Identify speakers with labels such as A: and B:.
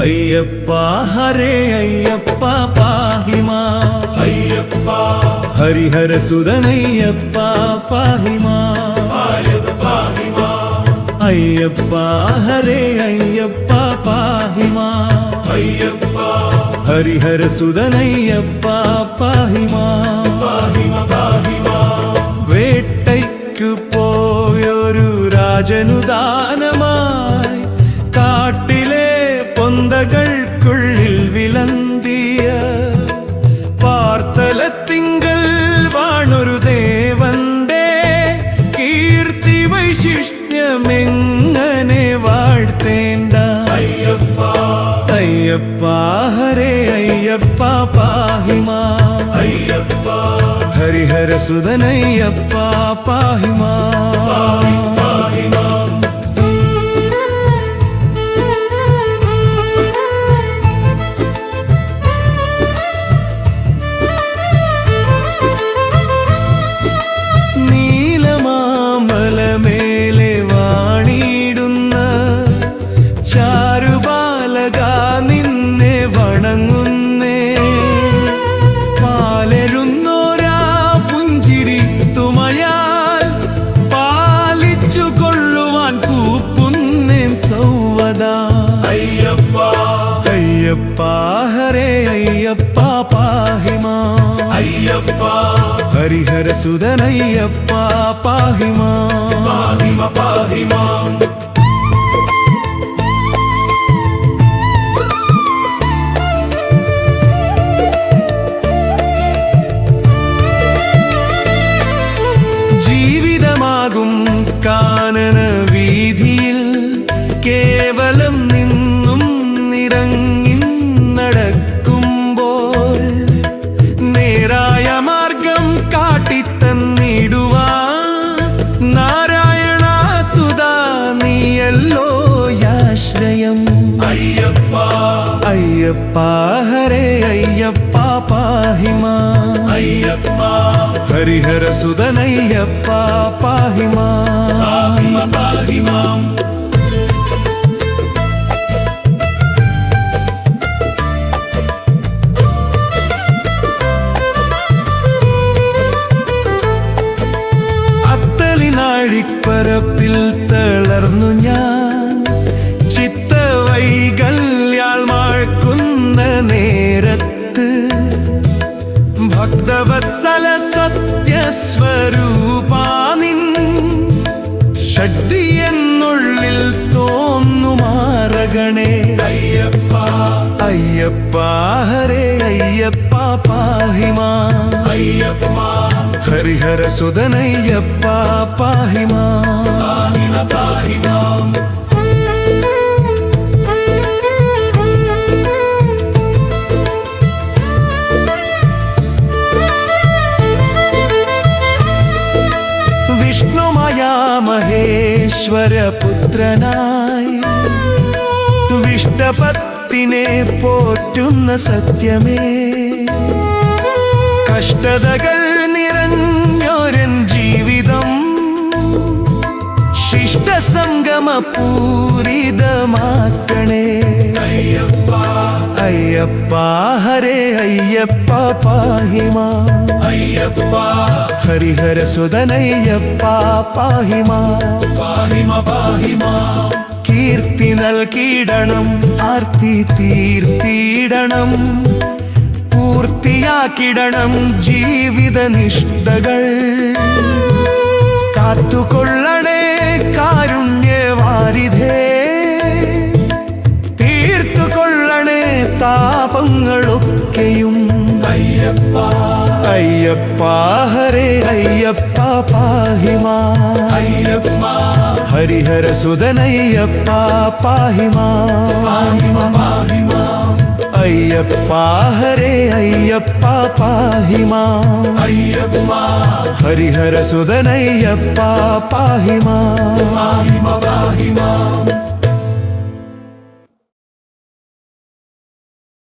A: അയ്യപ്പ ഹരേ അയ്യപ്പ പാഹിമാ
B: അയ്യപ്പ
A: ഹരിഹര സുതനയ്യപ്പ പാഹിമാ
B: ആയത് പാഹിമാ
A: അയ്യപ്പ ഹരേ അയ്യപ്പ പാഹിമാ
B: അയ്യപ്പ
A: ഹരിഹര സുതനയ്യപ്പ പാഹിമാ
B: പാഹിമ
A: വാണൊരു ദേവന്റെ കീർത്തി വൈശിഷ്ട്യമെങ്ങനെ വാഴ്ത്തേണ്ട?
B: അയ്യപ്പ.
A: അയ്യപ്പ ഹരേ അയ്യപ്പ പാഹിമാ.
B: അയ്യപ്പ.
A: ഹരിഹര സുതനയ്യപ്പ പാഹിമാ
B: പാഹിമാ. അയ്യപ്പ
A: ഹരേ അയ്യപ്പ പാഹിമാ
B: അയ്യപ്പ
A: ഹരിഹര സുതനയ്യപ്പ പാഹിമാ
B: പാഹിമ പാഹിമാ
A: ജീവിതമാകും
B: അയ്യപ്പ.
A: അയ്യപ്പ ഹരേ അയ്യപ്പ പാഹിമാ.
B: അയ്യപ്പ.
A: ഹരിഹര സുതനയ്യപ്പ പാഹിമാ.
B: പാഹിമ.
A: അത്തലിനാഴിപ്പരപ്പിൽ തളർന്നു ഞാൻ. ഭക്തവത്സല സത്യസ്വരൂപാനിൻ ഷഡ്ഡി എന്നുള്ളിൽ തോന്നുമാറകണേ.
B: അയ്യപ്പ.
A: അയ്യപ്പ ഹരേ അയ്യപ്പ പാഹിമാ.
B: അയ്യപ്പ
A: ഹരിഹര സുതനയ്യപ്പ പാഹിമാ.
B: പാഹിമ പാഹിമാം.
A: വിഷ്ണുമയ മഹേശ്വര പുത്രനായി വിഷ്ടപത്തിനെ പോറ്റുന്ന സത്യമേ. കഷ്ടതകൾ നിറഞ്ഞോരൻ ജീവിതം. ശിഷ്ടസംഗമ പൂരിതമാക്കണേ
B: അയ്യപ്പ
A: ഹരേ അയ്യപ്പ പാഹിമാ.
B: അയ്യപ്പ.
A: ഹരിഹര സുതനയ്യപ്പ പാഹിമാ.
B: പാഹിമ പാഹിമാ.
A: കീർത്തി നൽകിയിടണം ആർത്തി തീർത്തിയിടണം. പൂർത്തിയാക്കിടണം ജീവിത നിഷ്ഠകൾ കാത്തുകൊള്ളണേ കാരുണ്യവാരിധേ അയ്യപ്പ ഹരേ അയ്യപ്പ പാഹിമാ
B: അയ്യപ്പ
A: ഹരിഹര സുതനയ്യപ്പ പാഹിമാ
B: പാഹിമ പാഹിമാം
A: അയ്യപ്പ ഹരേ അയ്യപ്പ പാഹിമാ
B: അയ്യപ്പ
A: ഹരിഹര സുതനയ്യപ്പ പാഹിമാ
B: പാഹിമ പാഹിമാം